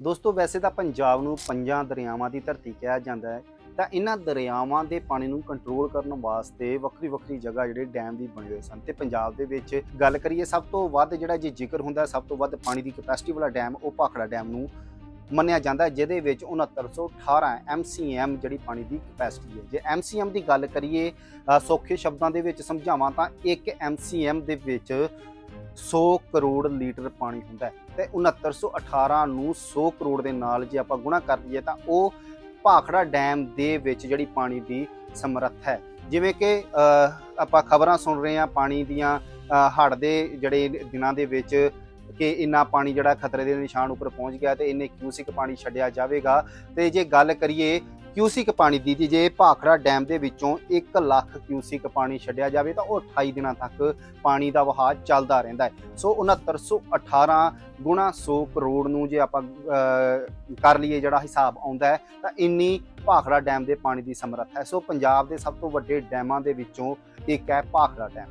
ਦੋਸਤੋ, ਵੈਸੇ ਤਾਂ ਪੰਜਾਬ ਨੂੰ ਪੰਜਾਂ ਦਰਿਆਵਾਂ ਦੀ ਧਰਤੀ ਕਿਹਾ ਜਾਂਦਾ ਹੈ, ਤਾਂ ਇਹਨਾਂ ਦਰਿਆਵਾਂ ਦੇ ਪਾਣੀ ਨੂੰ ਕੰਟਰੋਲ ਕਰਨ ਵਾਸਤੇ ਵੱਖਰੀ ਵੱਖਰੀ ਜਗ੍ਹਾ ਜਿਹੜੇ ਡੈਮ ਵੀ ਬਣੇ ਹੋਏ ਸਨ, ਤੇ ਪੰਜਾਬ ਦੇ ਵਿੱਚ ਗੱਲ ਕਰੀਏ, ਸਭ ਤੋਂ ਵੱਧ ਜਿਹੜਾ ਜੇ ਜ਼ਿਕਰ ਹੁੰਦਾ, ਸਭ ਤੋਂ ਵੱਧ ਪਾਣੀ ਦੀ ਕਪੈਸਿਟੀ ਵਾਲਾ ਡੈਮ ਉਹ ਭਾਖੜਾ ਡੈਮ ਨੂੰ ਮੰਨਿਆ ਜਾਂਦਾ ਜਿਹਦੇ ਵਿੱਚ 6918 MCM ਜਿਹੜੀ ਪਾਣੀ ਦੀ ਕਪੈਸਿਟੀ ਹੈ। ਜੇ MCM ਦੀ ਗੱਲ ਕਰੀਏ ਸੌਖੇ ਸ਼ਬਦਾਂ ਦੇ ਵਿੱਚ ਸਮਝਾਵਾਂ ਤਾਂ ਇੱਕ MCM ਦੇ ਵਿੱਚ 100 ਕਰੋੜ ਲੀਟਰ ਪਾਣੀ ਹੁੰਦਾ ਹੈ ਤੇ 6918 ਨੂੰ 100 ਕਰੋੜ ਦੇ ਨਾਲ ਜੇ ਆਪਾਂ ਗੁਣਾ ਕਰ ਲਈਏ ਤਾਂ ਉਹ ਭਾਖੜਾ ਡੈਮ ਦੇ ਵਿੱਚ ਜਿਹੜੀ ਪਾਣੀ ਦੀ ਸਮਰੱਥ ਹੈ। ਜਿਵੇਂ ਕਿ ਆਪਾਂ ਖਬਰਾਂ ਸੁਣ ਰਹੇ ਹਾਂ ਪਾਣੀ ਦੀਆਂ ਹੜ ਦੇ ਜਿਹੜੇ ਦਿਨਾਂ ਦੇ ਵਿੱਚ ਕਿ ਇੰਨਾ ਪਾਣੀ ਜਿਹੜਾ ਖਤਰੇ ਦੇ ਨਿਸ਼ਾਨ ਉੱਪਰ ਪਹੁੰਚ ਗਿਆ ਤੇ ਇੰਨੇ ਕਿਊਸਿਕ ਪਾਣੀ ਛੱਡਿਆ ਜਾਵੇਗਾ। ਤੇ ਜੇ ਗੱਲ ਕਰੀਏ ਕਿਊਸਿਕ ਪਾਣੀ ਦੀ ਜੇ ਭਾਖੜਾ ਡੈਮ ਦੇ ਵਿੱਚੋਂ 1 ਲੱਖ ਕਿਊਸਿਕ ਪਾਣੀ ਛੱਡਿਆ ਜਾਵੇ ਤਾਂ ਉਹ 28 ਦਿਨਾਂ ਤੱਕ ਪਾਣੀ ਦਾ ਵਹਾਅ ਚੱਲਦਾ ਰਹਿੰਦਾ ਹੈ। ਸੋ 6918 ਗੁਣਾ 100 ਕਰੋੜ ਨੂੰ ਜੇ ਆਪਾਂ ਕਰ ਲਈਏ ਜਿਹੜਾ ਹਿਸਾਬ ਆਉਂਦਾ ਹੈ, ਤਾਂ ਇੰਨੀ ਭਾਖੜਾ ਡੈਮ ਦੇ ਪਾਣੀ ਦੀ ਸਮਰੱਥਾ ਹੈ। ਸੋ ਪੰਜਾਬ ਦੇ ਸਭ ਤੋਂ ਵੱਡੇ ਡੈਮਾਂ ਦੇ ਵਿੱਚੋਂ ਇੱਕ ਹੈ ਭਾਖੜਾ ਡੈਮ।